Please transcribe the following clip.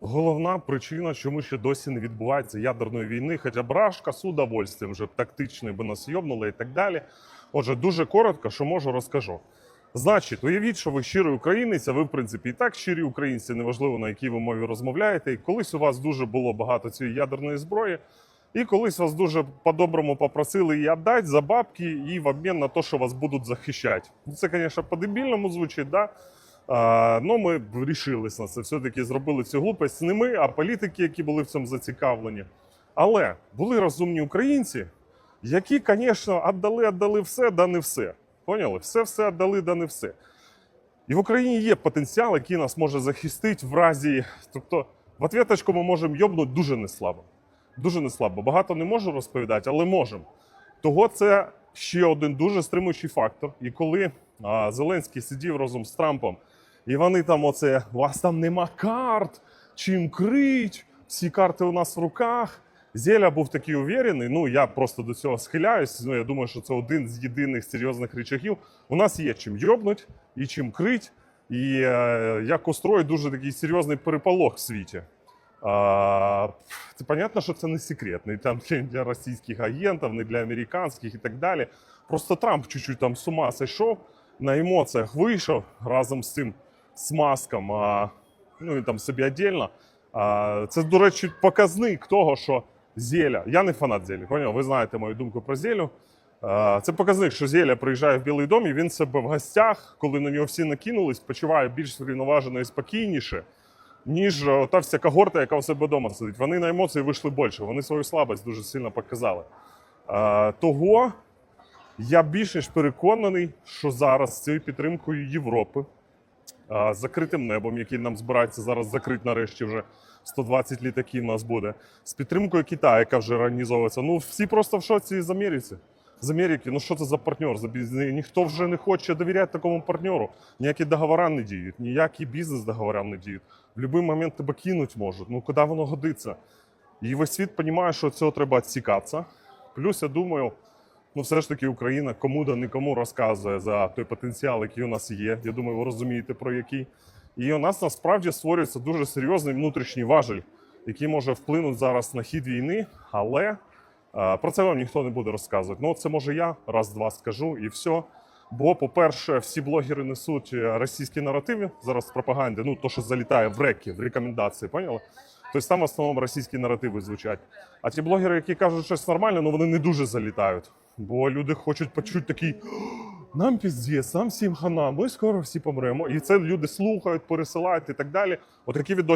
головна причина, чому ще досі не відбувається ядерної війни, хоча б Рашка з удовольствием вже тактичний би нас йобнули і так далі. Отже, дуже коротко, що можу, розкажу. Значить, уявіть, що ви щирий українець, а ви, в принципі, і так щирі українці, неважливо на якій ви мові розмовляєте. І колись у вас дуже було багато цієї ядерної зброї, і колись вас дуже по-доброму попросили її віддати за бабки і в обмін на те, що вас будуть захищати. Це, звісно, по-дебільному звучить, да? Ну, ми вирішились на це. Все-таки зробили цю глупость не ми, а політики, які були в цьому зацікавлені. Але були розумні українці, які, звісно, віддали, віддали все, да не все. Поняли? Все, все віддали, да не все. І в Україні є потенціал, який нас може захистити в разі. Тобто, в ответочку ми можемо йобнути дуже неслабо. Дуже неслабо. Багато не можу розповідати, але можемо. Того це ще один дуже стримуючий фактор. І коли а, Зеленський сидів разом з Трампом, і вони там оце, у вас там нема карт, чим крить, всі карти у нас в руках. Зеля був такий уверений. Ну я просто до цього схиляюсь. Ну я думаю, що це один з єдиних серйозних речагів. У нас є чим йобнуть і чим крить. І е, як устроїть дуже такий серйозний переполох в світі. А, це понятно, що це не секрет, не там для, для російських агентів, не для американських і так далі. Просто Трамп чуть-чуть там з ума зайшов, на емоціях вийшов разом з цим смазком, а, ну і там собі віддільно. А, це, до речі, показник того, що Зеля. Я не фанат Зелі, поняв? Ви знаєте мою думку про Зелю. Це показник, що Зеля приїжджає в Білий дом, і він себе в гостях, коли на нього всі накинулись, почуває більш врівноважено і спокійніше, ніж е, та вся когорта, яка у себе вдома сидить. Вони на емоції вийшли більше, вони свою слабость дуже сильно показали. Того я більш ніж переконаний, що зараз з цією підтримкою Європи, з закритим небом, який нам збирається зараз закрити нарешті вже 120 літаків у нас буде, з підтримкою Китаю, яка вже організовується. Ну всі просто в шоці з Америці. З Америки, ну що це за партнер? Ніхто вже не хоче довіряти такому партнеру. Ніякі договори не діють, ніякі бізнес договори не діють. В будь-який момент тебе кинуть можуть. Ну куди воно годиться? І весь світ розуміє, що цього треба відсікатися. Плюс, я думаю, ну все ж таки Україна кому да нікому розказує за той потенціал, який у нас є. Я думаю, ви розумієте про який. І у нас насправді створюється дуже серйозний внутрішній важель, який може вплинути зараз на хід війни, але е, про це вам ніхто не буде розказувати. Ну, це може я раз-два скажу і все. Бо, по-перше, всі блогери несуть е, російські наративи зараз в пропаганді, ну то, що залітає в реки, в рекомендації, поняли? Тобто там в основному російські наративи звучать. А ті блогери, які кажуть щось нормальне, ну вони не дуже залітають. Бо люди хочуть почути такий. Нам піздець, нам всім хана, ми скоро всі помремо. І це люди слухають, пересилають і так далі. От такі відоси